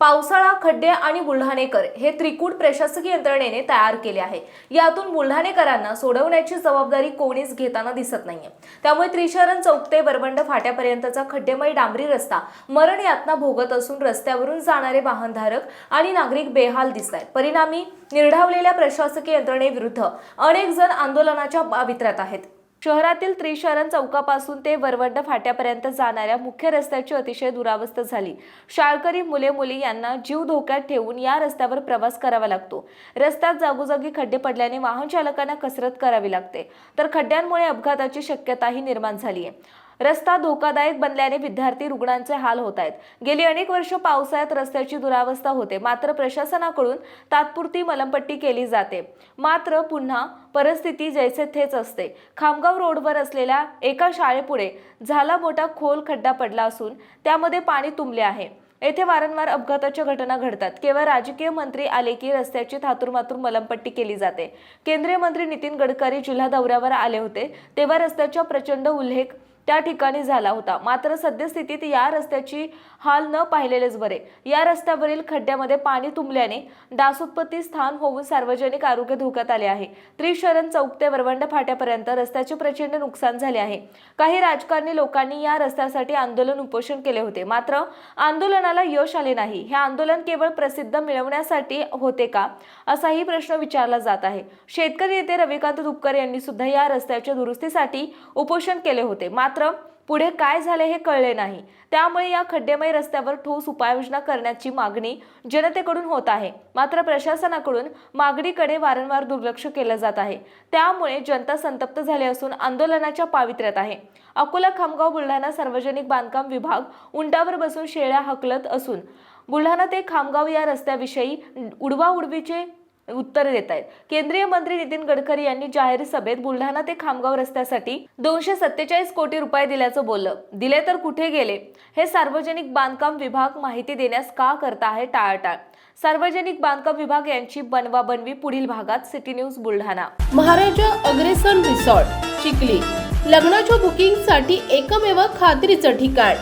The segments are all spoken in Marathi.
पावसाळा खड्डे आणि बुलढाणेकर हे त्रिकूट प्रशासकीय यंत्रणेने तयार केले आहे. यातून बुलढाणेकरांना सोडवण्याची जबाबदारी कोणीच घेताना दिसत नाहीये. त्यामुळे त्रिशरण चौक ते वरबंड फाट्यापर्यंतचा खड्डेमय डांबरी रस्ता मरण यातना भोगत असून रस्त्यावरून जाणारे वाहनधारक आणि नागरिक बेहाल दिसत आहेत परिणामी निर्ढावलेल्या प्रशासकीय यंत्रणेविरुद्ध अनेक जण आंदोलनाच्या पावित्र्यात आहेत. शहरातील त्रिशरण चौकापासून ते वरवंड फाट्यापर्यंत जाणाऱ्या मुख्य रस्त्याची अतिशय दुरावस्था झाली. शाळकरी मुले मुली यांना जीव धोक्यात ठेवून या रस्त्यावर प्रवास करावा लागतो. रस्त्यात जागोजागी खड्डे पडल्याने वाहन चालकांना कसरत करावी लागते. तर खड्ड्यांमुळे अपघाताची शक्यताही निर्माण झाली आहे रस्ता धोकादायक बनल्याने विद्यार्थी रुग्णांचे हाल होत आहेत. गेली अनेक वर्ष पावसाळ्यात रस्त्याची दुरावस्था होते. मात्र प्रशासनाकडून तात्पुरती मलमपट्टी केली जाते. मात्र पुन्हा परिस्थिती जैसे थेच असते. खामगाव रोडवर असलेल्या एका शाळेपुढे झाला मोठा खोल खड्डा पडला असून त्यामध्ये पाणी तुंबले आहे. येथे वारंवार अपघाताच्या घटना घडतात. केवळ राजकीय मंत्री आले की रस्त्याची थातुरमातूर मलमपट्टी केली जाते. केंद्रीय मंत्री नितीन गडकरी जिल्हा दौऱ्यावर आले होते तेव्हा रस्त्याचा प्रचंड उल्लेख त्या ठिकाणी झाला होता. मात्र सद्यस्थितीत या रस्त्याची हाल न पाहिलेलेच बरे. या रस्त्यावरील खड्ड्यामध्ये पाणी तुंबल्याने दासोत्पत्ती स्थान होऊन सार्वजनिक आरोग्य धोक्यात आले आहे. त्रिशरण चौक ते वरवंड फाट्यापर्यंत रस्त्याचे प्रचंड नुकसान झाले आहे. काही राजकारणी लोकांनी या रस्त्यासाठी आंदोलन उपोषण केले होते. मात्र आंदोलनाला यश आले नाही. हे आंदोलन केवळ प्रसिद्ध मिळवण्यासाठी होते का असाही प्रश्न विचारला जात आहे. शेतकरी नेते रविकांत दुपकर यांनी सुद्धा या रस्त्याच्या दुरुस्तीसाठी उपोषण केले होते. मात्र पुढे काय झाले हे कळले नाही. त्यामुळे या खड्डेमय रस्त्यावर ठोस उपाययोजना करण्याची मागणी जनतेकडून होत आहे. मात्र प्रशासनाकडून मागणीकडे वारंवार दुर्लक्ष केलं जात आहे. त्यामुळे जनता संतप्त झाली असून आंदोलनाच्या पावित्र्यात आहे. अकोला खामगाव बुलढाणा सार्वजनिक बांधकाम विभाग उंटावर बसून शेळ्या हकलत असून बुलढाणा ते खामगाव या रस्त्याविषयी उडवाउडवीचे उत्तरे देत आहेत. केंद्रीय मंत्री नितीन गडकरी यांनी जाहीर सभेत बुलढाणा ते खामगाव रस्त्यासाठी दोनशे सत्तेचाळीस कोटी रुपये दिल्याचं बोललं. दिले तर कुठे गेले? हे सार्वजनिक बांधकाम विभाग माहिती देण्यास का करता आहे टाळाटाळ? सार्वजनिक बांधकाम विभाग यांची बनवाबनवी पुढील भागात city news Buldhana. Maharaja Agrasen resort Chikhli. लग्नाच्या बुकिंगसाठी एकमेव खात्रीचं ठिकाण.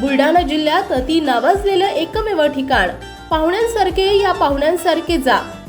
बुलढाणा जिल्ह्यात अति नावाजलेलं एकमेव ठिकाण. पाहुण्यांसारखे या पाहुण्यांसारखे जा.